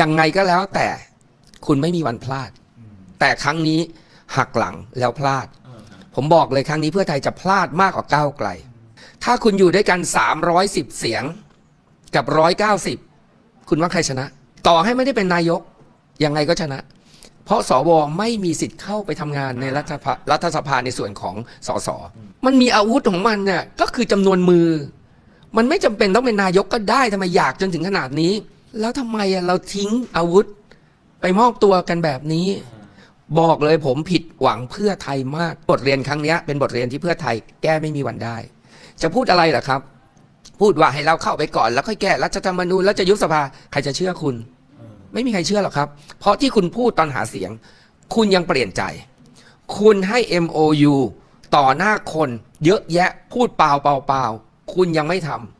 ยังไงก็แล้วแต่คุณไม่มีวันพลาด แต่ครั้งนี้หักหลังแล้วพลาด ผมบอกเลยครั้งนี้เพื่อไทยจะพลาดมากกว่าก้าวไกล ถ้าคุณอยู่ด้วยกัน 310 เสียงกับ 190 คุณว่าใครชนะ ต่อให้ไม่ได้เป็นนายก ยังไงก็ชนะ เพราะสวไม่มีสิทธิ์เข้าไปทำงานในรัฐสภารัฐสภาในส่วนของสสมันมีอาวุธของมันเนี่ยก็คือจำนวนมือ มันไม่จำเป็นต้องเป็นนายกก็ได้ทำไมอยากจนถึงขนาดนี้ แล้วทำไมอะเราทิ้งอาวุธ ไปมอบตัวกันแบบนี้ บอกเลยผมผิดหวังเพื่อไทยมาก บทเรียนครั้งเนี้ยเป็นบทเรียนที่เพื่อไทยแก้ไม่มีวันได้ จะพูดอะไรล่ะครับ พูดว่าให้เราเข้าไปก่อนแล้วค่อยแก้รัฐธรรมนูญแล้วจะยุบสภาใครจะเชื่อคุณ ไม่มีใครเชื่อหรอกครับ เพราะที่คุณพูดตอนหาเสียง คุณยังเปลี่ยนใจ คุณให้ MOU ต่อหน้าคน เยอะแยะพูดเปล่าเปล่าเปล่าคุณยังไม่ทำ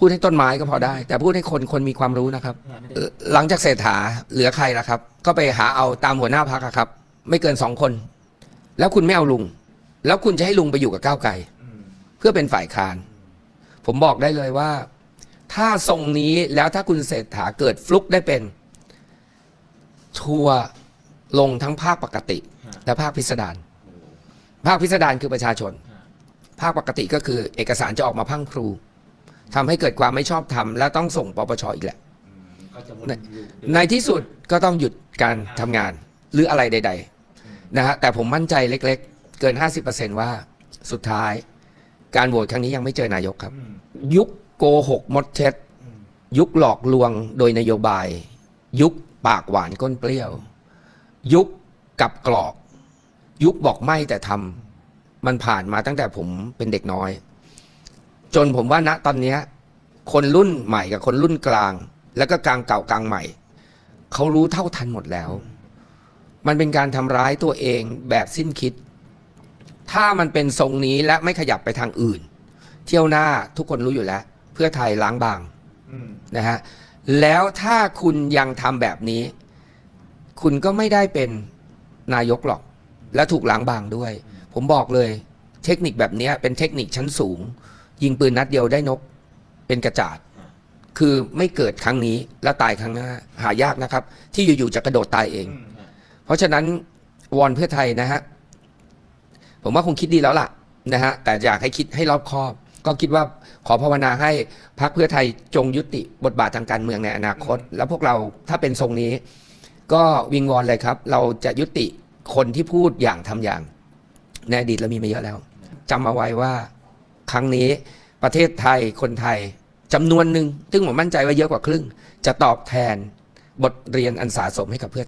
พูดให้ต้นไม้ก็พอได้ แต่พูดให้คนคนมีความรู้นะครับเอ่อหลังจากเศรษฐาเหลือใครล่ะครับ ก็ไปหาเอาตามหัวหน้าพักครับ ไม่เกินสองคน แล้วคุณไม่เอาลุง แล้วคุณจะให้ลุงไปอยู่กับก้าวไกลเพื่อเป็นฝ่ายค้าน ผมบอกได้เลยว่า ถ้าทรงนี้แล้วถ้าคุณเศรษฐาเกิดฟลุกได้เป็น ทัวร์ลงทั้งภาคปกติ และภาคพิสดารภาคพิสดารคือประชาชน ภาคปกติก็คือเอกสารจะออกมาพรังพรู ทำให้เกิดความไม่ชอบธรรมและต้องส่งปปชอีกแหละในในที่สุดก็ต้องหยุดการทำงานหรืออะไรใด ๆ นะฮะแต่ผมมั่นใจเล็กๆ เกิน 50%ว่าสุดท้าย การโหวตครั้งนี้ยังไม่เจอนายกครับยุคโกหกมดเท็จยุคหลอกลวงโดยนโยบาย ยุคปากหวานก้นเปรี้ยว ยุคกับกรอก ยุคบอกไม่แต่ทำมันผ่านมาตั้งแต่ผมเป็นเด็กน้อย จนผมว่าณตอนเนี้ยคนรุ่นใหม่กับคนรุ่นกลาง แล้วก็กลางเก่ากลางใหม่เขารู้เท่าทันหมดแล้ว มันเป็นการทำร้ายตัวเองแบบสิ้นคิด ถ้ามันเป็นทรงนี้และไม่ขยับไปทางอื่น เที่ยวหน้าทุกคนรู้อยู่แล้ว เพื่อไทยล้างบางนะฮะแล้วถ้าคุณยังทำแบบนี้ คุณก็ไม่ได้เป็นนายกหรอก และถูกล้างบางด้วย ผมบอกเลย เทคนิคแบบเนี้ยเป็นเทคนิคชั้นสูง ยิงปืนนัดเดียวได้นกเป็นกระจาด คือไม่เกิดครั้งนี้แล้วตายครั้งหน้า หายากนะครับ ที่อยู่ๆจะกระโดดตายเอง เพราะฉะนั้นวอนเพื่อไทยนะฮะผมว่าคงคิดดีแล้วล่ะนะฮะแต่อยากให้คิดให้รอบคอบ ก็คิดว่าขอภาวนาให้พรรคเพื่อไทยจงยุติบทบาททางการเมืองในอนาคต แล้วพวกเราถ้าเป็นทรงนี้ ก็วิงวอนเลยครับ เราจะยุติคนที่พูดอย่างทำอย่างในอดีตเรามีมาเยอะแล้วจำเอาไว้ว่า ครั้งนี้ ประเทศไทยคนไทยจำนวนหนึ่งซึ่งผมมั่นใจว่าเยอะกว่าครึ่ง จะตอบแทนบทเรียนอันสาสมให้กับเพื่อน